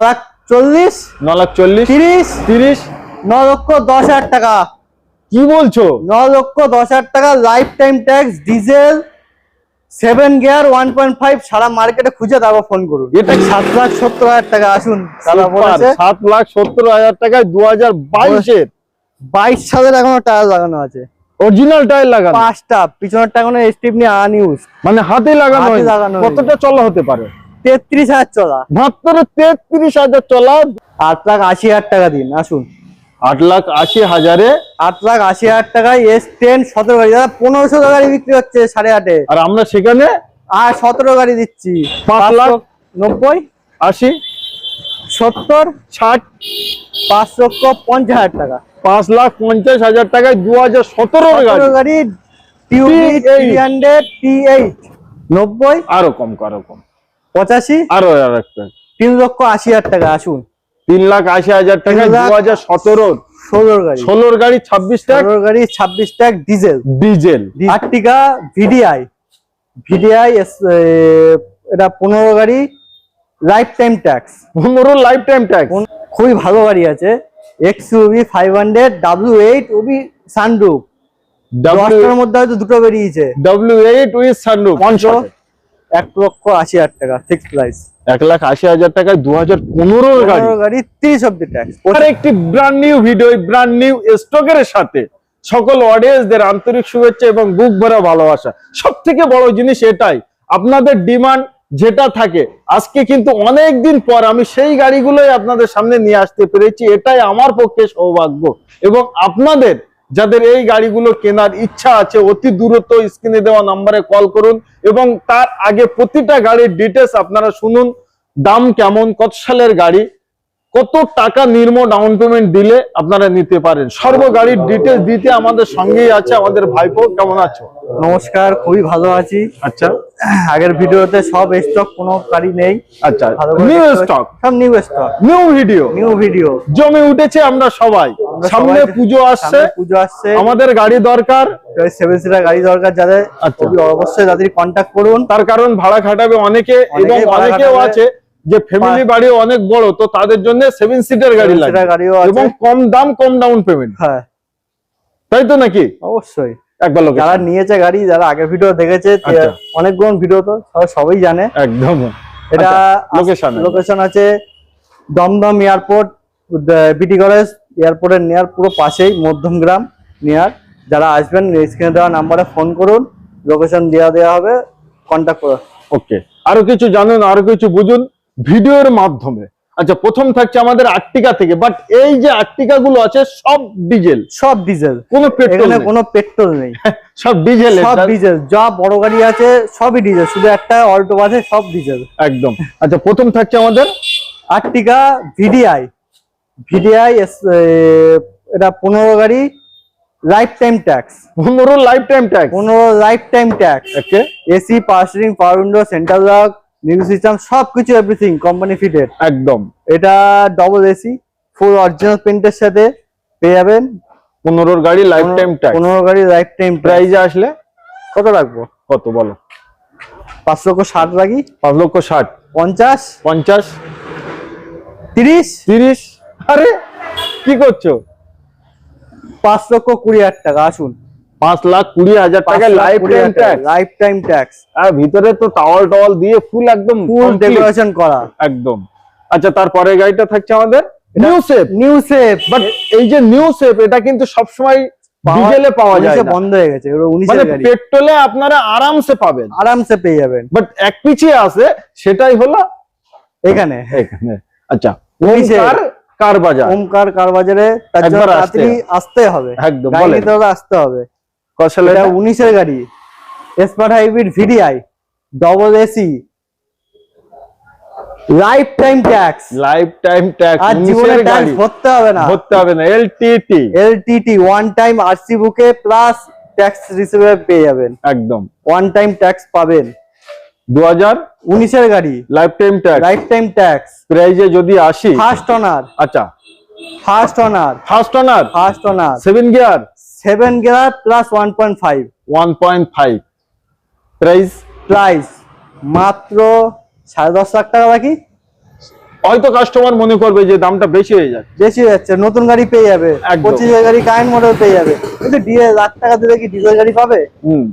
লাখ চল্লিশ ন লাখ চল্লিশ তিরিশ তিরিশ। ন লক্ষ দশ হাজার টাকা। কি বলছো? ন লক্ষ দশ হাজার টাকা life time tax diesel seven gear one point five সারা মার্কেটে খুঁজে তারপর ফোন করুন। এটা সাত লাখ সত্তর হাজার টাকা আসুন। সাত লাখ সত্তর হাজার টাকায় দু হাজার বাইশের বাইশ সালের এখনও টায়ার লাগানো আছে। অরিজিনাল টায়ার লাগানো। পাঁচটা মানে হাতে লাগানো লাগানো কতটা চলা হতে পারে? তেত্রিশ হাজার চলা। মাত্র তেত্রিশ হাজার চলা। আট লাখ আশি হাজার টাকা দিন আসুন। আট লাখ আশি হাজারে। আট লাখ আশি হাজার টাকায় এস টেন সতেরো গাড়ি। দাদা পনেরোশো গাড়ি বিক্রি হচ্ছে সাড়ে আটে। আর আমরা সেখানে আর সতেরো গাড়ি দিচ্ছি। পাঁচ লাখ? নব্বই আশি সত্তর ষাট পাঁচ লক্ষ পঞ্চাশ হাজার টাকা। পাঁচ লাখ পঞ্চাশ হাজার টাকায় দু হাজার সতেরো গাড়ি। গাড়ি টিউবি T8 three hundred T eight নব্বই আরও কম আরও কম। পঁচাশি? আরও আর একটা তিন লক্ষ আশি হাজার টাকা আসুন। তিন লাখ আশি হাজার টাকা দু হাজার সতেরো। ষোলোর গাড়ি। ষোলোর গাড়ি ছাব্বিশ টাকা ষোলোর গাড়ি ছাব্বিশ টাক diesel. Diesel. Ertiga VDI. VDI এটা পনেরো গাড়ি লাইফ টাইম ট্যাক্স পনেরো লাইফ টাইম ট্যাক্স খুবই ভালো গাড়ি আছে। X UV five hundred W eight Obi sunroof দশটার মধ্যে হয়তো দুটো বেরিয়েছে। ডাব্লিউ এইট উইথ সানরুফ এক লক্ষ আশি হাজার টাকা ফিক্সড প্রাইস এক লাখ আশি হাজার টাকায় দু হাজার পনেরোর গাড়ি। পনেরো গাড়ি তিরিশ অব্দি ট্যাক্স একটি brand new video brand new স্টকের সাথে সকল অডিয়েন্সদের আন্তরিক শুভেচ্ছা এবং বুক ভরা ভালোবাসা। সব থেকে বড় জিনিস এটাই আপনাদের ডিমান্ড যেটা থাকে আজকে কিন্তু অনেক দিন পর আমি সেই গাড়িগুলোই আপনাদের সামনে নিয়ে আসতে পেরেছি এটাই আমার পক্ষে সৌভাগ্য। এবং আপনাদের যাদের এই গাড়িগুলো কেনার ইচ্ছা আছে, অতি দূরত্ব স্ক্রিনে দেওয়া নাম্বারে কল করুন এবং তার আগে প্রতিটা গাড়ির ডিটেলস আপনারা শুনুন, দাম কেমন, কত সালের গাড়ি কত টাকা নির্ম ডাউন পেমেন্ট দিলে আপনারা নিতে পারেন? সর্ব গাড়ির ডিটেলস দিতে আমাদের সঙ্গেই আছে আমাদের ভাইপো কেমন আছো? নমস্কার খুবই ভালো আছি। আচ্ছা। আগের ভিডিওতে সব স্টক কোনো গাড়ি নেই। আচ্ছা নিউ স্টক সব new stock new video new video জমে উঠেছে আমরা সবাই। সামনে পুজো আসছে। পুজো আসছে। আমাদের গাড়ি দরকার। সেভেন সিটার গাড়ি দরকার যাদের আচ্ছা। অবশ্যই তাদের কন্ট্যাক্ট করুন। তার কারণ ভাড়া খাটাবে অনেকে এবং অনেকেও আছে। যে ফ্যামিলি বাড়ি অনেক বড় তো তাদের জন্য সেভেন সিটার গাড়ি লাগে এবং কম দাম কম ডাউন পেমেন্ট হ্যাঁ। তাই তো নাকি? অবশ্যই। একবার যারা নিয়েছে গাড়ি যারা আগের ভিডিও দেখেছে আচ্ছা। অনেকগুলো ভিডিও তো সবাই- জানে। একদম। এটা লোকেশন লোকেশন আছে দমদম এয়ারপোর্ট বিটি কলেজ এয়ারপোর্টের নেয়ার পুরো পাশেই মধ্যমগ্রাম নেয়ার যারা আসবেন স্ক্রিনে দেওয়া নাম্বারে ফোন করুন। লোকেশন দেওয়া দেওয়া হবে। কন্ট্যাক্ট করুন ওকে আরও কিছু জানুন আরও কিছু বুঝুন। ভিডিওর মাধ্যমে। আচ্ছা প্রথম থাকছে আমাদের আর্টিকা থেকে বাট এই যে আর্টিকা গুলো আছে সব ডিজেল। সব ডিজেল। কোনো পেট্রোল এখানে কোনো পেট্রোল নেই। সব ডিজেল সব ডিজেল। যা বড় গাড়ি আছে সবই ডিজেল। শুধু একটা অল্টো আছে সব ডিজেল। একদম। আচ্ছা প্রথম থাকছে আমাদের? আর্টিকা ভিডিআই। ভিডিআই এটা পনেরো গাড়ি লাইফ টাইম ট্যাক্স পনেরো লাইফ টাইম ট্যাক্স পনেরো life time tax AC power power window central lock music system সবকিছু এভরিথিং কোম্পানি ফিটেড একদম। এটা ডবল এসি ফুল অরিজিনাল পেন্টের সাথে পেয়ে যাবেন। পনেরোর গাড়ি লাইফ টাইম ট্যাক্স পনেরো গাড়ি লাইফ টাইম প্রাইজে আসলে কত রাখব? কত বলো? পাঁচ লক্ষ ষাট রাখি পাঁচ লক্ষ ষাট। পঞ্চাশ। পঞ্চাশ। তিরিশ। তিরিশ। আরে কি করছ? পাঁচ লক্ষ কুড়ি হাজার টাকা আসুন। পাঁচ লাখ কুড়ি হাজার টাকা life time tax life time tax আর ভিতরে তো টাওয়াল টাওয়াল দিয়ে ফুল একদম ফুল ডেকোরেশন করা। একদম। আচ্ছা তারপরে গাড়িটা থাকছে আমাদের? New shape new shape but এই যে নিউ সেফ এটা কিন্তু সবসময় ডিজেলে পাওয়া যায় বন্ধ হয়ে গেছে এগুলো মানে পেট্রোলে আপনারা আরামসে পাবেন। আরামসে পেয়ে যাবেন। বাট এক পিছিয়ে আছে সেটাই হলো এখানে। এখানে। আচ্ছা। ওমকার কার বাজার? ওমকার কার বাজারে তার জন্য আসতে হবে। একদম, আসতে হবে। কসালে এটা উনিশের গাড়ি। এসপার hybrid VDI double AC life time tax life time tax আর জীবনে ট্যাক্স গাড়ি। ভরতে হবে না। ভরতে হবে না LTT LTT one time RC বুকে প্লাস ট্যাক্স পেয়ে যাবেন। একদম। ওয়ান টাইম ট্যাক্স পাবেন। দু হাজার উনিশের গাড়ি। Life time tax life time tax প্রাইজে যদি আসি। ফার্স্ট অনার আচ্ছা। First owner first owner first owner seven gear seven gear plus one point five. One point five. Price? Price মাত্র সাড়ে দশ লাখ টাকা বাকি। হয়তো কাস্টমার মনে করবে যে দামটা বেশি হয়ে যায় বেশি হয়ে যাচ্ছে নতুন গাড়ি পেয়ে যাবে। পঁচিশের গাড়ি কারেন্ট মডেল পেয়ে যাবে। কিন্তু লাখ টাকা দিলে কি ডিজেল গাড়ি পাবে? হুম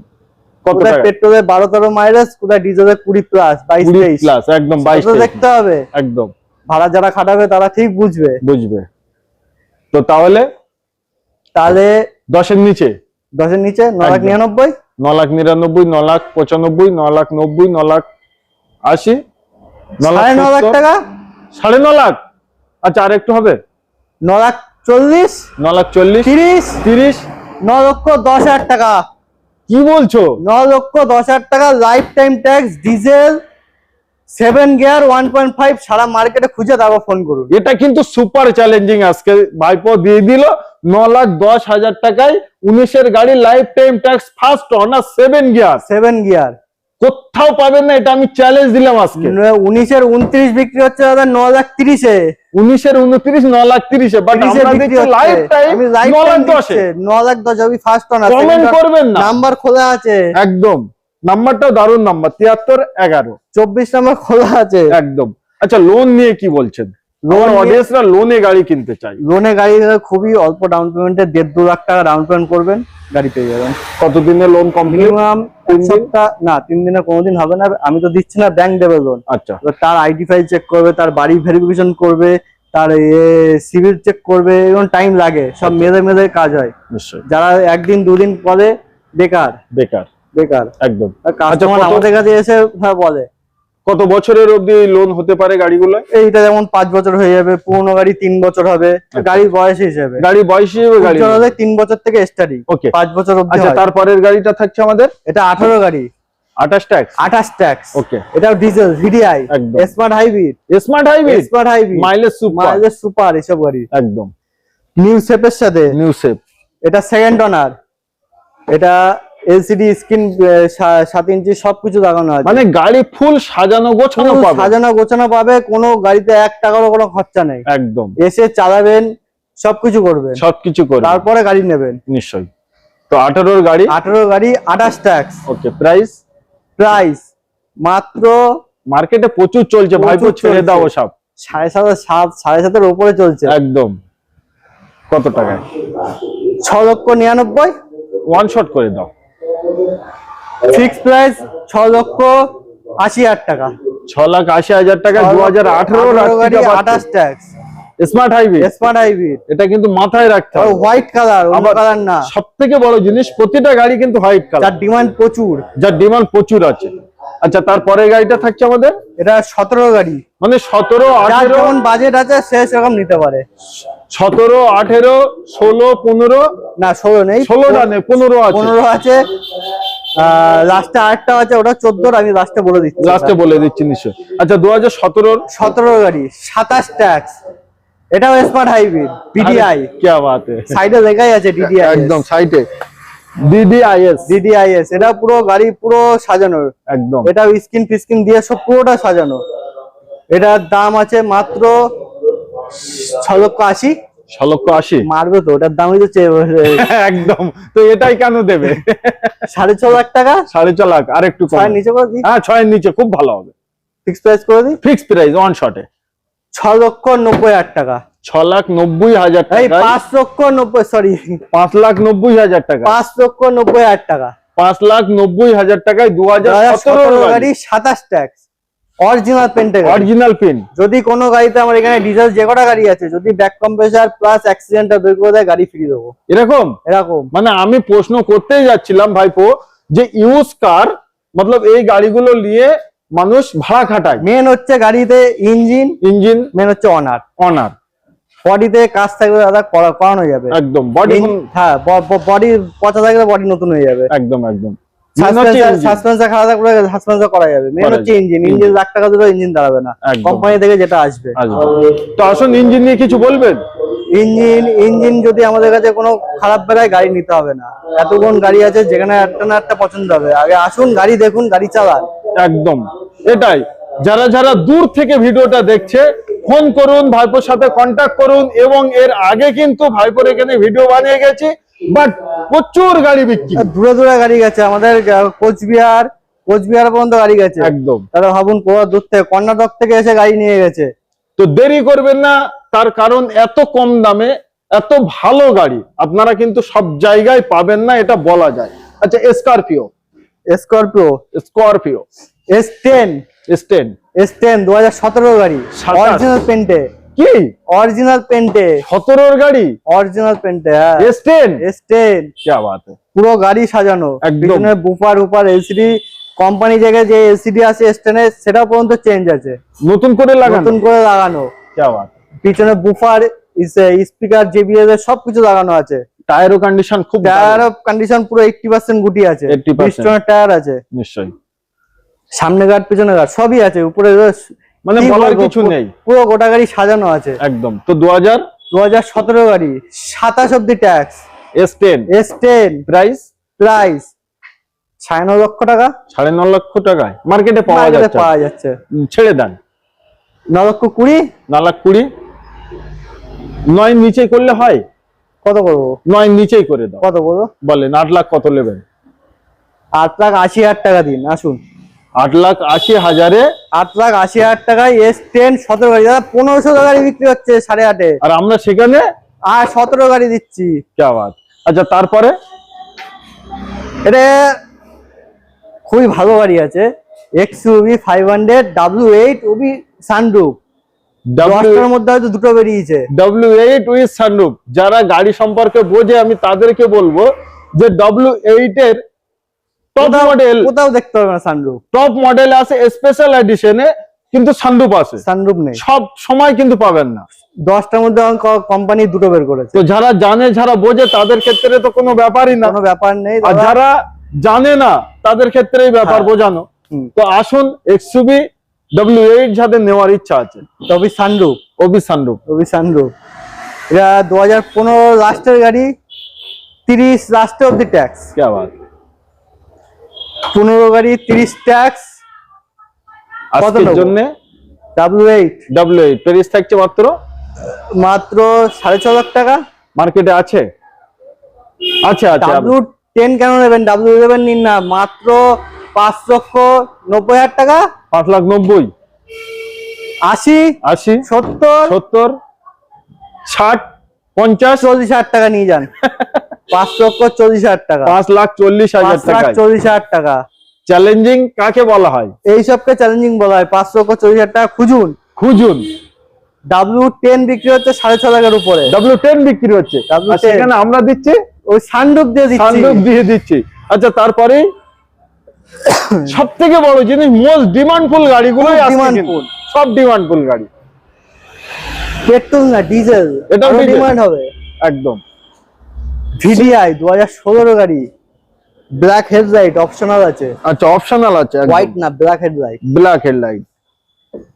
কত কোথায় পেট্রোলে বারো তেরো মাইলেজ কোথায় ডিজেলে কুড়ি প্লাস বাইশ প্লাস একদম বাইশ দেখতে হবে। একদম। ভাড়া যারা খাটাবে তারা ঠিক বুঝবে। বুঝবে। তো তাহলে? তাহলে দশের নিচে? দশের নিচে ন লাখ নিরানব্বই? ন লাখ নিরানব্বই ন লাখ পঁচানব্বই ন লাখ নব্বই ন লাখ আশি ন লাখ সাড়ে ন লাখ টাকা? সাড়ে ন লাখ? আচ্ছা আর একটু হবে। ন লাখ চল্লিশ? ন লাখ চল্লিশ? তিরিশ? তিরিশ? ন লক্ষ দশ হাজার টাকা। কি বলছো? ন লক্ষ দশ হাজার টাকা life time tax diesel seven gear one point five সারা মার্কেটে খুঁজে তারপর ফোন করুন। এটা কিন্তু সুপার চ্যালেঞ্জিং আজকে। ভাইপো দিয়ে দিল ন লাখ দশ হাজার টাকায় উনিশের গাড়ি life time tax first owner seven gear seven gear. কোথাও পাবেন না এটা আমি চ্যালেঞ্জ দিলাম আজকে। উনিশের উনত্রিশ বিক্রি হচ্ছে দাদা ন লাখ তিরিশে। উনিশের উনত্রিশ ন লাখ তিরিশে। ন লাখ দশে। ন লাখ দশ আমি ফার্স্ট অনার কমেন্ট করবেন না। নাম্বার খোলা আছে। একদম। নাম্বারটাও দারুণ নাম্বার তিয়াত্তর এগারো। চব্বিশ নাম্বার খোলা আছে। একদম। আচ্ছা লোন নিয়ে কি বলছেন? অডিয়েন্সরা লোনে গাড়ি কিনতে চাই লোনে গাড়ি খুবই অল্প ডাউন পেমেন্টে দেড় দু লাখ টাকা ডাউন পেমেন্ট করবেন গাড়ি পেয়ে যাবেন। কতদিনে লোন কমপ্লিট? সপ্তাহ না তিন দিনে কোনোদিন হবে না। আমি তো দিচ্ছি না ব্যাংক দেবে লোন আচ্ছা। তার আইডি ফাইল চেক করবে তার বাড়ি ভেরিফিকেশন করবে তার সিভিল চেক করবে এবং টাইম লাগে। সব মেয়েদে মেয়েদের কাজ হয়। যারা একদিন দুদিন পরে বেকার। বেকার। বেকার। একদম। কাস্টমার আমাদের কাছে এসে হ্যাঁ বলে। কত বছরের অবধি লোন হতে পারে গাড়িগুলো? এইটা যেমন পাঁচ বছর হয়ে যাবে পুরোনো গাড়ি তিন বছর হবে গাড়ির বয়স হিসেবে। গাড়ি বয়স হিসেবে গাড়ি হলে তিন বছর থেকে স্টার্টিং ওকে পাঁচ বছর অব্দি আচ্ছা তারপরের গাড়িটা থাকছে আমাদের? এটা আঠারো গাড়ি। আঠাশ ট্যাক্স আঠাশ ট্যাক্স ওকে এটাও diesel VDI smart hybrid smart hybrid smart hybrid mileage super mileage super এসব গাড়ি। একদম। নিউ শেপের সাথে। নিউ সেফ এটা সেকেন্ড অনার এটা এলসিডি স্ক্রিন সাত ইঞ্চি সবকিছু লাগানো আছে। মানে গাড়ি ফুল সাজানো গোছানো পাবে। সাজানো গোছানো পাবে কোনো গাড়িতে এক টাকারও কোনো খরচা নেই। একদম। এসে চালাবেন সবকিছু করবেন। সবকিছু করে তারপরে গাড়ি নেবেন। নিশ্চয়ই। তো আঠারোর গাড়ি? আঠারো গাড়ি আঠাশ ট্যাক্স ওকে প্রাইস প্রাইস মাত্র মার্কেটে প্রচুর চলছে ভাইপো প্রচুর ছেড়ে। দাও সব। সাড়ে সাত সাত সাড়ে সাতের উপরে চলছে। একদম। কত টাকায়? ছ লক্ষ নিরানব্বই। ওয়ান শট করে দাও। ফিক্স প্রাইস ছ লক্ষ আশি হাজার টাকা। ছ লাখ আশি হাজার টাকা দু হাজার আঠারো আঠাশ tax smart hybrid smart hybrid এটা কিন্তু মাথায় রাখতে হবে। হোয়াইট কালার অন্য কালার না। সব থেকে বড় জিনিস প্রতিটা গাড়ি কিন্তু হোয়াইট কালার যার ডিমান্ড প্রচুর। যার ডিমান্ড প্রচুর আছে। আচ্ছা তারপরে গাড়িটা থাকছে আমাদের? এটা সতেরো গাড়ি। মানে সতেরো যেমন বাজেট আছে সে সেরকম নিতে পারে। সতেরো আঠেরো ষোলো পনেরো? না ষোলো নেই। ষোলোটা নেই পনেরো পনেরো আছে। লাস্টে আরেকটা আছে ওটা চোদ্দোর আমি লাস্টে বলে দিচ্ছি। লাস্টে বলে দিচ্ছি নিশ্চয় আচ্ছা দু হাজার সতেরোর সতেরো গাড়ি সাতাশ ট্যাক্স এটাও স্মার্ট হাইব্রিড বিডিআই কে বাত। সাইডে লেখাই আছে ডিডিআই একদম সাইটে ডিডিআইএস ডিডিআইএস এটা পুরো গাড়ি পুরো সাজানো। একদম। এটা ফিস্কিন দিয়ে সব পুরোটা সাজানো। এটার দাম আছে মাত্র ছ লক্ষ আশি। ছ লক্ষ আশি। মারবে তো ওটার দামই তো একদম। তো এটাই কেন দেবে? সাড়ে ছ লাখ টাকা? সাড়ে ছ লাখ আর একটু ছয়ের নিচে করে দিই। হ্যাঁ ছয়ের নিচে খুব ভালো হবে। ফিক্স প্রাইস করে দিই? ফিক্স প্রাইস ওয়ান শটে ছ লক্ষ নব্বই হাজার টাকা। ছ লাখ নব্বই হাজার টাকা পাঁচ লক্ষ নব্বই সরি পাঁচ লাখ নব্বই হাজার টাকা। পাঁচ লক্ষ নব্বই হাজার টাকা। পাঁচ লাখ নব্বই হাজার টাকায় দু হাজার গাড়ি। সাতাশ ট্যাক্স অরিজিনাল পেন্টে অরিজিনাল পিন যদি কোনো গাড়িতে আমার এখানে ডিজেল যে কটা গাড়ি আছে যদি ব্যাক কম্প্রেসার প্লাস অ্যাক্সিডেন্টটা বের করে দেয় গাড়ি ফ্রি দেবো। এরকম? এরকম। মানে আমি প্রশ্ন করতেই যাচ্ছিলাম ভাইপো যে ইউজ কার মতলব এই গাড়িগুলো নিয়ে মানুষ ভাড়া খাটায়। মেন হচ্ছে গাড়িতে ইঞ্জিন ইঞ্জিন মেন হচ্ছে অনার অনার বডিতে কাজ থাকলে দাদা করা- করানো যাবে। একদম বডি হ্যাঁ বডি পচা থাকলে বডি নতুন হয়ে যাবে। একদম একদম। করা যাবে। মেন হচ্ছে ইঞ্জিন ইঞ্জিন লাখ টাকা দিলেও ইঞ্জিন দাঁড়াবে না। কোম্পানি থেকে যেটা আসবে। তো আসুন ইঞ্জিন নিয়ে কিছু বলবেন? ইঞ্জিন ইঞ্জিন যদি আমাদের কাছে কোনো খারাপ বেড়ায় গাড়ি নিতে হবে না। এতগুণ গাড়ি আছে যেখানে একটা না একটা পছন্দ হবে। আগে আসুন গাড়ি দেখুন গাড়ি চালান। একদম। এটাই। যারা যারা দূর থেকে ভিডিওটা দেখছে ফোন করুন ভাইপোর সাথে কন্ট্যাক্ট করুন এবং এর আগে কিন্তু ভাইপোর এখানে ভিডিও বানিয়ে গেছি বাট প্রচুর গাড়ি বিক্রি। দূরে দূরে গাড়ি গেছে আমাদের কোচবিহার কোচবিহার পর্যন্ত গাড়ি গেছে। একদম। তারা ভাবুন দূর থেকে কর্ণাটক থেকে এসে গাড়ি নিয়ে গেছে। তো তো দেরি করবেন না তার কারণ এত কম দামে এত ভালো গাড়ি আপনারা কিন্তু সব জায়গায় পাবেন না এটা বলা যায়। আচ্ছা Scorpio Scorpio Scorpio S ten S10 S10 2017 গাড়ি। অরিজিনাল পেন্টে কি? অরিজিনাল পেন্টে গাড়ি? অরিজিনাল হ্যাঁ। পেন্টে পুরো গাড়ি সাজানো। বুফার এলসিডি কোম্পানি জায়গায় যে এলসিডি আছে S10 সেটা পর্যন্ত চেঞ্জ আছে। নতুন করে নতুন করে লাগানো। পিছনে বুফার স্পিকার জেবিএস সবকিছু লাগানো আছে। টায়ারও কন্ডিশন খুব কন্ডিশন পুরো 80% গুটি আছে। 80% টায়ার আছে। নিশ্চয়ই। সামনে গার্ড পিছনে গার্ড সবই আছে। উপরে মানে বলার কিছু নেই। পুরো গোটা গাড়ি সাজানো আছে। একদম। তো দু হাজার দু হাজার সতেরো গাড়ি। সাতাশ অব্দি tax S ten S ten price price সাড়ে ন লক্ষ টাকা। সাড়ে ন লক্ষ টাকায়। মার্কেটে পাওয়া যাচ্ছে। পাওয়া যাচ্ছে। ছেড়ে দেন। ন লক্ষ কুড়ি। ন লাখ কুড়ি। নয় নিচে করলে হয়? কত করব? নয় নিচেই করে দাও। কত বলো? বলেন আট লাখ কত নেবেন? আট লাখ আশি হাজার টাকা দিন আসুন। আট লাখ আশি হাজারে। আট লাখ আশি হাজার টাকায় এস টেন সতেরো গাড়ি। দাদা পনেরোশো গাড়ি বিক্রি হচ্ছে সাড়ে আটে। আর আমরা সেখানে আর সতেরো গাড়ি দিচ্ছি। কে আচ্ছা তারপরে? এটা খুবই ভালো গাড়ি আছে। X UV five hundred W eight Obi sunroof দশটার মধ্যে হয়তো দুটো বেরিয়েছে। ডাব্লিউ এইট উইথ সানরুফ যারা গাড়ি সম্পর্কে বোঝে আমি তাদেরকে বলব যে ডাব্লিউ এইট এর টপ মডেল কোথাও দেখতে পাবে না সানরুফ টপ মডেল আছে স্পেশাল এডিশনে কিন্তু সানরুফ আছে। সানরুফ নেই। সব সময় কিন্তু পাবেন না। দশটার মধ্যে কোম্পানি দুটো বের করেছে। তো যারা জানে যারা বোঝে তাদের ক্ষেত্রে তো কোনো ব্যাপারই না। কোনো ব্যাপার নেই আর যারা জানে না তাদের ক্ষেত্রেই ব্যাপার হ্যাঁ। বোঝানো। তো আসুন এক্সুবি ডাব্লিউ এইট যাদের নেওয়ার ইচ্ছা আছে। তবে সানরুফ ওবি সানরুফ রবি সানরুফ এটা দু হাজার পনেরো লাস্টের গাড়ি তিরিশ লাস্টে অব্দি ট্যাক্স কে আবার পনেরো গাড়ি তিরিশ ট্যাক্স আজকের? জন্য? ডাব্লিউ এইট ডাব্লিউ এইট থাকছে মাত্র? মাত্র সাড়ে ছ লাখ টাকা। মার্কেটে আছে? আছে আছে ডাব্লিউ টেন কেন নেবেন? ডাব্লিউ ইলেভেন নিন না মাত্র পাঁচ লক্ষ নব্বই হাজার টাকা। পাঁচ লাখ নব্বই। আশি আশি সত্তর সত্তর ষাট পঞ্চাশ। চল্লিশ হাজার টাকা নিয়ে যান। পাঁচ লক্ষ চল্লিশ হাজার টাকা। পাঁচ লাখ চল্লিশ হাজার টাকা চল্লিশ হাজার টাকা। চ্যালেঞ্জিং কাকে বলা হয়? এইসবকে চ্যালেঞ্জিং বলা হয়। পাঁচ লক্ষ চল্লিশ হাজার টাকা খুঁজুন। খুঁজুন। ডাব্লিউ টেন বিক্রি হচ্ছে সাড়ে ছ লাখের উপরে। ডাব্লিউ টেন বিক্রি হচ্ছে। সেখানে আমরা দিচ্ছি? ওই সানরুফ দিয়ে দিচ্ছি। সানরুফ দিয়ে দিচ্ছি। আচ্ছা তারপরে সব থেকে বড় জিনিস মোস্ট ডিমান্ডফুল demandful। কিন্তু। সব ডিমান্ডফুল গাড়ি। পেট্রোল না ডিজেল এটাও ডিমান্ড হবে। একদম। ভিডিআই দু হাজার ষোলোর গাড়ি। ব্ল্যাক হেডলাইট অপশনাল আছে। আচ্ছা অপশনাল আছে হোয়াইট না ব্ল্যাক হেডলাইট ব্ল্যাক হেডলাইট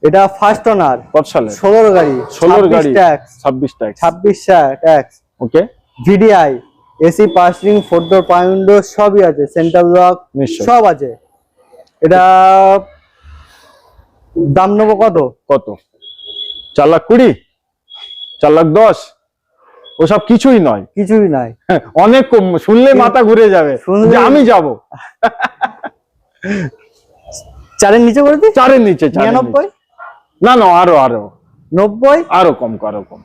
এটা ফার্স্ট ওনার কত সালে ষোলোর গাড়ি ষোলোর গাড়ি ট্যাক্স ছাব্বিশ ট্যাক্স ছাব্বিশ ট্যাক্স ওকে ভিডিআই এসি পার্সিং ফোর ডোর পাউন্ডো সবই আছে। Central lock. সব আছে। এটা দাম নেব কত? কত? চার লাখ কুড়ি? চার লাখ দশ? ওসব কিছুই নয়। কিছুই নাই হ্যাঁ, অনেক কম শুনলে মাথা ঘুরে যাবে শুনলে- আমি যাব। চারের নিচে করে দিই? চারের নিচে নিরানব্বই? না না আরও আরও। নব্বই? আরও কম আরও কম।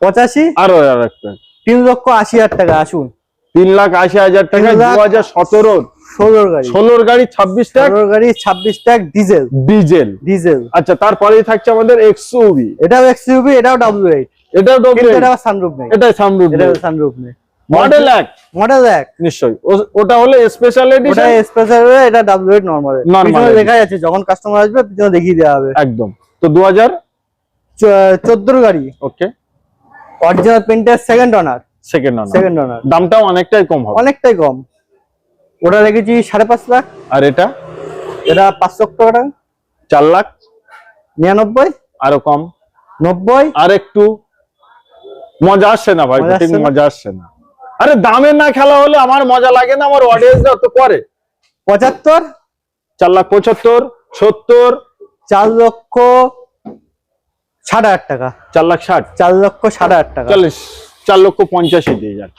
পঁচাশি? আরও আর একটা। তিন লক্ষ আশি হাজার টাকা আসুন। তিন লাখ আশি হাজার টাকা দু হাজার সতেরো। ষোলোর গাড়ি। ষোলোর গাড়ি ছাব্বিশ টাকা গাড়ি ছাব্বিশ ট্যাক ডিজেল। ডিজেল। ডিজেল। আচ্ছা তারপরেই থাকছে আমাদের এক্সউভি এটাও এক্সইউভি এটাও ডাব্লিউ এইট। এটাও ডবল কিন্তু এটা সানরুফ নেই। এটা সামরুদ এটা সানরুফ নেই। মডেল এক। মডেল এক। নিশ্চয়ই। ওটা হলো স্পেশাল ওটা এডিশন স্পেশাল এটা ডাব্লিউ এইট নর্মাল পিছনে লেখা আছে যখন কাস্টমার আসবে পিছনে দেখিয়ে দেওয়া হবে। একদম। তো দু হাজার চোদ্দোর গাড়ি। Okay. Original পেন্টের second owner second owner second owner দামটাও অনেকটাই কম হবে। অনেকটাই কম। ওটা রেখেছি সাড়ে পাঁচ লাখ। আর এটা? এটা পাঁচ লক্ষ টাকা। চার লাখ? নিরানব্বই। আরও কম। নব্বই। আর একটু মজা আসছে না ভাই ঠিক না? মজা আসছে না। আরে দামের না খেলা হলে আমার মজা লাগে না আমার অডিয়েন্সরা তো করে। পঁচাত্তর? চার লাখ পঁচাত্তর সত্তর চার লক্ষ ষাট হাজার টাকা। চার লাখ ষাট। চার লক্ষ ষাট হাজার টাকা। চল্লিশ চার লক্ষ পঞ্চাশে দিয়ে যান।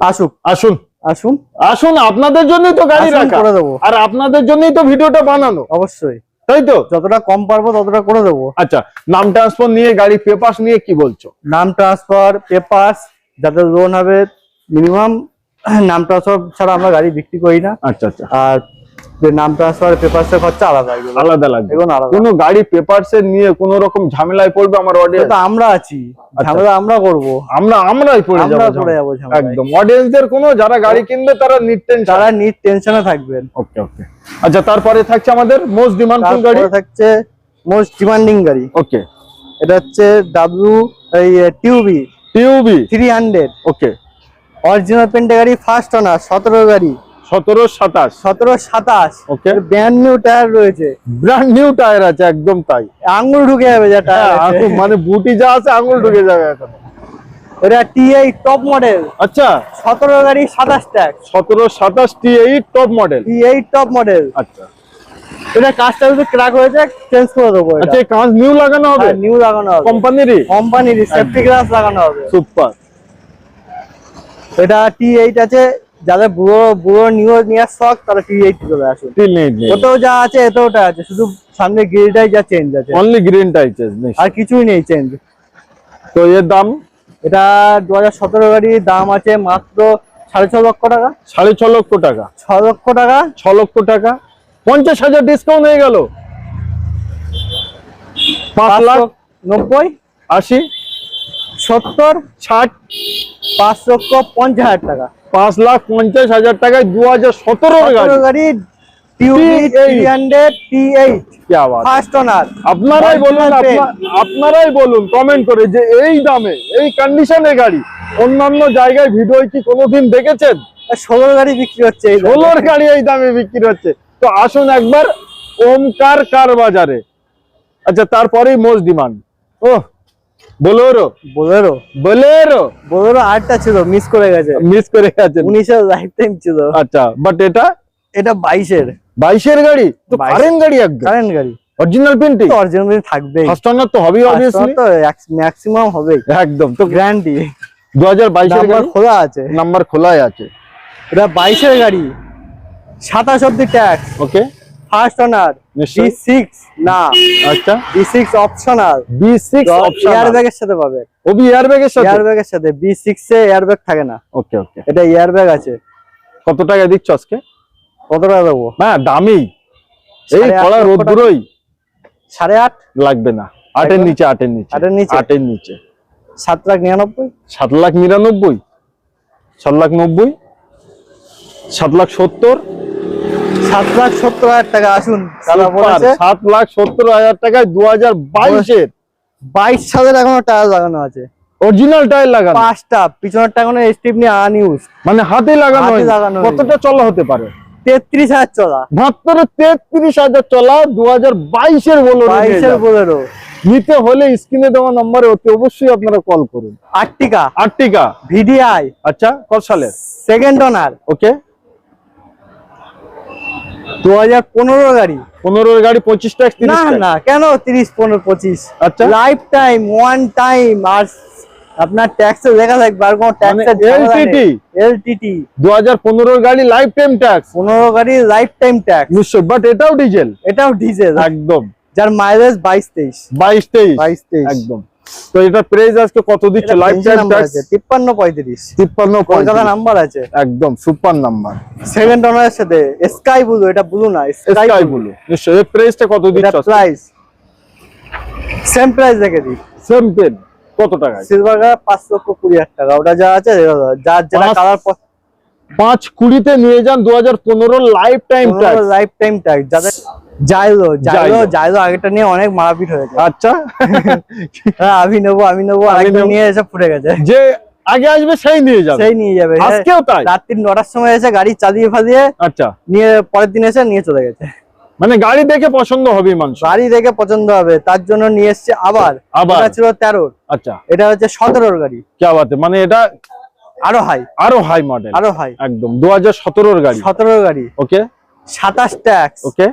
আসুক। আসুন। আসুন। আসুন আপনাদের জন্যই তো গাড়ি রাখা। দেবো। আর আপনাদের জন্যই তো ভিডিওটা বানানো। অবশ্যই। তাই তো? যতটা কম পারব ততটা করে দেবো। আচ্ছা নাম ট্রান্সফার নিয়ে গাড়ি পেপার নিয়ে কি বলছো? নাম ট্রান্সফার পেপারস যাতে লোন হবে মিনিমাম নাম ট্রান্সফার ছাড়া আমরা গাড়ি বিক্রি করি না। আচ্ছা আচ্ছা। আর যে নাম ট্রান্সফার পেপারসের খরচা আলাদা। আলাদা লাগবে। এগুলো আলাদা। কোনো গাড়ি পেপারস এর নিয়ে কোনো রকম ঝামেলায় পড়বে আমার এটা অডিয়েন্স তো আমরা আছি। ঝামেলা আমরা করব। আমরা আমরাই পড়ে আমরা পড়ে যাব ঝামেলায়। ঝামেলায়। একদম। অডিয়েন্সদের কোনো যারা গাড়ি কিনবে তারা তারা নিট টেনশনে থাকবেন। ওকে ওকে আচ্ছা তারপরে থাকছে আমাদের মোস্ট ডিমান্ডফুল গাড়ি। থাকছে মোস্ট ডিমান্ডিং গাড়ি। ওকে এটা হচ্ছে ডাব্লিউ এই TUV TUV three hundred okay original পেন্টে গাড়ি ফার্স্ট ওনার সতেরো গাড়ি। সতেরো সাতাশ। সতেরো সাতাশ। ওকে ব্র্যান্ড নিউ টায়ার রয়েছে। ব্র্যান্ড নিউ টায়ার আছে একদম তাই। আঙুল ঢুকে যাবে যা হ্যাঁ, টায়ার আঙুল- মানে বুটি যা আছে আঙুল ঢুকে যাবে এখন। এটা টি এই টপ মডেল আচ্ছা। সতেরো গাড়ি সাতাশ ট্যাক্স সতেরো সাতাশ T eight top model T এই টপ মডেল আচ্ছা। এটা কাজটা যদি ক্র্যাক হয়েছে চেঞ্জ করে দেবো আচ্ছা নিউ লাগানো হবে? নিউ লাগানো হবে। কোম্পানিরই কোম্পানির সেফটি গ্লাস লাগানো হবে। সুপার এটা টি এইট আছে যাদের বুড়ো বুড়ো নিউ নেওয়ার শখ তারা টি এইট চলে আসুন। ওতেও যা আছে এতেও ওটা আছে। শুধু সামনে গ্রিলটাই যা চেঞ্জ আছে। অনলি গ্রিন চেঞ্জ নেই আর কিছুই নেই চেঞ্জ তো এর দাম? এটা দু হাজার সতেরো গাড়ির দাম আছে মাত্র সাড়ে ছ লক্ষ টাকা। সাড়ে ছ লক্ষ টাকা। ছ লক্ষ টাকা। ছ লক্ষ টাকা। পঞ্চাশ হাজার ডিসকাউন্ট হয়ে গেল। পাঁচ লাখ নব্বই। আশি। সত্তর ষাট পাঁচ লক্ষ পঞ্চাশ হাজার টাকা। পাঁচ লাখ পঞ্চাশ হাজার টাকায় দু হাজার সতেরো গাড়ি। টিউবি T8 three hundred T eight কি আওয়াজ। ফার্স্ট ওনার আপনারাই বলুন আপনারাই বলুন কমেন্ট করে যে এই দামে এই কন্ডিশনে গাড়ি। অন্যান্য জায়গায় ভিডিও কি কোনোদিন দেখেছেন? ষোলো গাড়ি বিক্রি হচ্ছে। ষোলোর গাড়ি এই দামে বিক্রি হচ্ছে। তো আসুন একবার ওমকার কার বাজারে। আচ্ছা তারপরেই মোস্ট ডিমান্ড ও বোলেরো। বোলেরো। বোলেরো। বোলেরো আটটা ছিল মিস করে গেছে। মিস করে গেছেন উনিশের লাইফ টাইম ছিল। আচ্ছা বাট এটা? এটা বাইশের। বাইশের গাড়ি? তো কারেন্ট গাড়ি একদম। কারেন্ট গাড়ি। অরিজিনাল প্রিন্টিং অরিজিনাল থাকবেই। ফার্স্ট ওনার তো হবেই অবভিয়াসলি তো ম্যাক্সিমাম হবেই। একদম। তো গ্যারান্টি দু হাজার বাইশের নাম্বার গাড়ি? খোলা আছে। নাম্বার খোলাই আছে। এটা বাইশের গাড়ি। সাতাশ অব্দি tax okay first owner B six না। আচ্ছা। B six optional B six air ব্যাগের সাথে পাবে। ওবি এয়ার ব্যাগের সাথে? এয়ার ব্যাগের সাথে। বি সিক্স এ এয়ার ব্যাগ থাকে না। ওকে ওকে এটা এয়ার ব্যাগ আছে। কত টাকা দিচ্ছ আজকে? কত টাকা দেবো? হ্যাঁ দামি। এই কড়া রোদ্দুরই সাড়ে আট? লাগবে না। আটের নিচে আটের নিচে। আটের নিচে? আটের নিচে। সাত লাখ নিরানব্বই? সাত লাখ নিরানব্বই। সাত লাখ নব্বই। সাত লাখ সত্তর। সাত লাখ সত্তর হাজার টাকা আসুন। সাত লাখ সত্তর হাজার টাকায় দু হাজার বাইশের বাইশ সালের এখনও টায়ার লাগানো আছে। অরিজিনাল টায়ার লাগানো। পাঁচটা পিছনেরটা এখনও স্টিপনি আনইউজ মানে হাতে লাগানো লাগানো কতটা চলা হতে পারে? তেত্রিশ হাজার চলা। মাত্র তেত্রিশ হাজার চলা দু হাজার বাইশের বলো বাইশের বোলেরো নিতে হলে স্ক্রিনে দেওয়া নম্বরে অতি অবশ্যই আপনারা কল করুন। Ertiga Ertiga. ভিডিআই। আচ্ছা কত সালের? সেকেন্ড ওনার ওকে দু হাজার পনেরো গাড়ি। পনেরোর গাড়ি পঁচিশ ট্যাক্স না না কেন তিরিশ পনেরো পঁচিশ? আচ্ছা। লাইফ টাইম ওয়ান টাইম আর আপনার ট্যাক্সে লেখা থাকবে আর কোনো ট্যাক্সের? এলটিটি দু হাজার পনেরোর গাড়ি লাইফ টাইম ট্যাক্স পনেরো গাড়ি লাইফ টাইম ট্যাক্স নিশ্চয় বাট এটাও ডিজেল এটাও ডিজেল একদম। যার মাইলেজ বাইশ তেইশ। বাইশ তেইশ। বাইশ তেইশ। একদম। তো এটা প্রাইস আজকে কত দিচ্ছে? লাইফ টাইম ট্যাক্স তিপ্পান্ন পঁয়ত্রিশ। তিপ্পান্ন কলকাতা নাম্বার আছে? একদম সুপার নাম্বার সেকেন্ড ওনারের সাথে স্কাই ব্লু এটা ব্লু না স্কাই ব্লু নিশ্চয় এর প্রাইসটা কত দিচ্ছে এটা প্রাইস সেম প্রাইস রেখে দিই। সেম পেন কত টাকায়? সিলভার লক্ষ কুড়ি হাজার টাকা। ওটা যা আছে যেটা পাঁচ- কালার পাঁচ কুড়িতে নিয়ে যান দু হাজার পনেরো life time life time tax যাদের জাইলো জাইলো জাইলো। জাইলো আগেটা নিয়ে অনেক মারপিট হয়েছে। আচ্ছা। হ্যাঁ আমি নেব আমি নেব আরেকটা নিয়ে এসে ফুটে গেছে। যে আগে আসবে সেই নিয়ে যাবে। সেই নিয়ে যাবে আজকেও তাই? রাত্রি নটার সময় এসে গাড়ি চালিয়ে ফালিয়ে আচ্ছা। নিয়ে পরের দিন এসে নিয়ে চলে গেছে। মানে গাড়ি দেখে পছন্দ হবে মানুষ গাড়ি দেখে পছন্দ হবে তার জন্য নিয়ে এসছে আবার। আবার? ছিল তেরোর আচ্ছা। এটা হচ্ছে সতেরোর গাড়ি। কে বাতে মানে এটা আরও হাই আরও হাই মডেল আরও হাই একদম। দু হাজার সতেরোর গাড়ি। সতেরোর গাড়ি। ওকে? সাতাশ tax. Okay?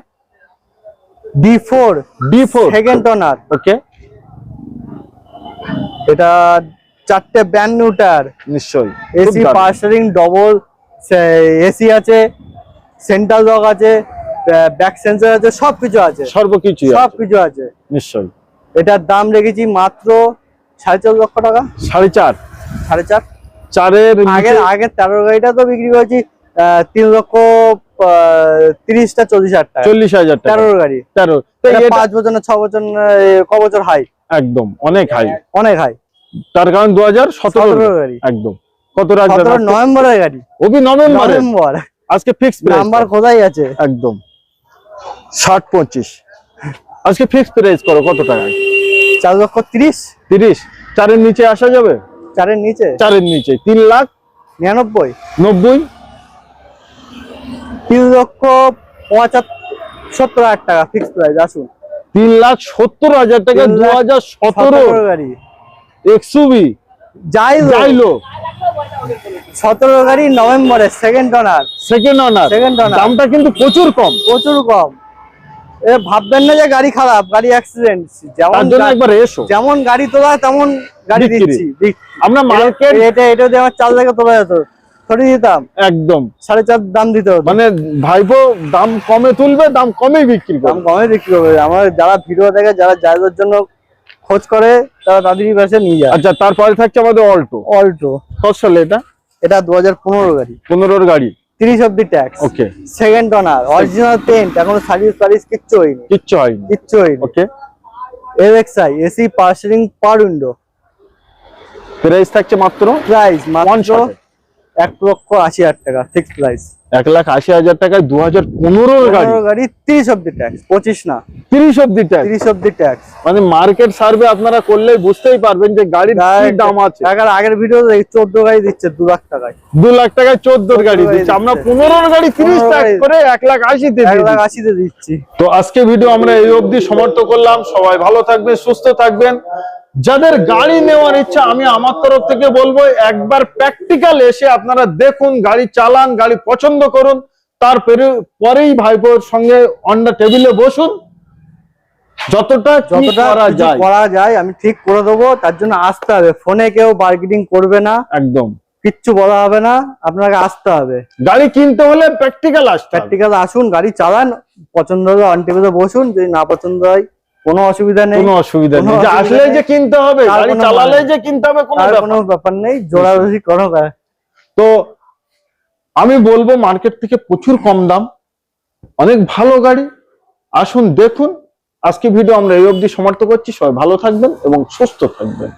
D four D four second owner okay এটা চারটে ব্যান্ড নিউ টায়ার নিশ্চয়ই। AC power steering double AC আছে সেন্ট্রাল লক আছে ব্যাক সেন্সর আছে সবকিছু আছে। সর্বকিছু সবকিছু আছে। নিশ্চয়ই। এটার দাম রেখেছি মাত্র সাড়ে চার লক্ষ টাকা। সাড়ে চার? সাড়ে চার। চারের আগের আগের তেরো গাড়িটা তো বিক্রি করেছি তিন লক্ষ তিরিশটা চল্লিশ হাজার টাকা। চল্লিশ হাজার টাকা। তেরোর গাড়ি। তেরো। তো এটা এটা পাঁচ বছর না ছ বছর ক বছর হাই একদম অনেক হাই অনেক হাই তার কারণ দু হাজার সতেরো গাড়ি। একদম। কত রাখবেন? নভেম্বরের গাড়ি। অভি নভেম্বরে নভেম্বর। আজকে ফিক্স নাম্বার কোথায় আছে? একদম। ষাট পঁচিশ। আজকে ফিক্স প্রাইস করো কত টাকায়? চার লক্ষ তিরিশ। তিরিশ। চারের নিচে আসা যাবে? চারের নিচে? চারের নিচে। তিন লাখ নিরানব্বই। নব্বই। তিন লক্ষ পঁচাত্তর সত্তর হাজার টাকা ফিক্স প্রাইস আসুন। তিন লাখ সত্তর হাজার টাকা দু হাজার সতেরো। গাড়ি। এক্সুবি যাই যাইলো সতেরো গাড়ি নভেম্বরে second owner second owner Second owner। দামটা কিন্তু প্রচুর কম। প্রচুর কম। এ ভাববেন না যে গাড়ি খারাপ গাড়ি অ্যাক্সিডেন্ট যেমন একবার এসো। যেমন গাড়ি তোলা তেমন গাড়ি। দিচ্ছি। আমরা মার্কেট এটা এটা দিয়ে আমার চার জায়গা তোলা যেত দিতাম একদম। সাড়ে চার দাম দিতে মানে ভাইপো দাম কমে তুলবে দাম কমে বিক্রি দাম কমে বিক্রি করবে। আমার যারা ভিডিও দেখে যারা জায়গার জন্য খোঁজ করে তারা তাদেরই কাছে নিয়ে যায়। আচ্ছা তারপরে থাকছে আমাদের অল্টো অল্টো কত সালে এটা? এটা দু হাজার পনেরো গাড়ি। পনেরোর গাড়ি। তিরিশ অব্দি tax okay second owner original paint এখনও সার্ভিস সার্ভিস কিচ্ছু হয়নি। কিচ্ছু হয়নি। কিচ্ছু হয়নি। ওকে এলএক্সআই এসি পার্সিং পার উইন্ডো প্রাইস থাকছে মাত্র প্রাইস মাত্র 160 এক লক্ষ আশি হাজার টাকা ফিক্স প্রাইস এক লাখ আশি হাজার টাকায় দু হাজার পনেরোর গাড়ি। পনেরো গাড়ি তিরিশ অব্দি ট্যাক্স পঁচিশ না। তিরিশ অব্দি ট্যাক্স তিরিশ অব্দি ট্যাক্স মানে মার্কেট সার্ভে আপনারা করলেই বুঝতেই পারবেন যে গাড়ির কি দাম আছে। আগের ভিডিও চোদ্দ গাড়ি দিচ্ছে দু লাখ টাকায়। দু লাখ টাকায় চোদ্দোর গাড়ি দিচ্ছে। আমরা। পনেরোর গাড়ি তিরিশ 15 ট্যাক্স করে এক লাখ আশিতে এক লাখ দিচ্ছি। আশিতে দিচ্ছি। তো আজকে ভিডিও আমরা এই অবধি সমর্থ করলাম। সবাই ভালো থাকবেন সুস্থ থাকবেন। যাদের গাড়ি নেওয়ার ইচ্ছা আমি আমার তরফ থেকে বলব একবার প্র্যাকটিক্যাল এসে আপনারা দেখুন গাড়ি চালান গাড়ি পছন্দ করুন তারপরে পরেই ভাইপোর সঙ্গে অন্ডা টেবিলে বসুন। যতটা যতটা করা যায়। আমি ঠিক করে দেবো তার জন্য আসতে হবে। ফোনে কেউ মার্কেটিং করবে না। একদম। কিচ্ছু বলা হবে না আপনাকে আসতে হবে। গাড়ি কিনতে হলে প্র্যাকটিক্যাল আসতে প্র্যাকটিক্যাল আসুন গাড়ি চালান পছন্দ হলে অন টেবিলে বসুন যদি না পছন্দ হয় কোনো অসুবিধা নেই। কোনো অসুবিধা নেই। যে আসলে যে কিনতে হবে গাড়ি চালালে যে কিনতে হবে কোনো ব্যাপার কোনো ব্যাপার নেই জোড়াজোড়ি করো তো আমি বলব মার্কেট থেকে প্রচুর কম দাম অনেক ভালো গাড়ি। আসুন দেখুন। আজকে ভিডিও আমরা এই অবধি সমাপ্ত করছি। সবাই ভালো থাকবেন এবং সুস্থ থাকবেন।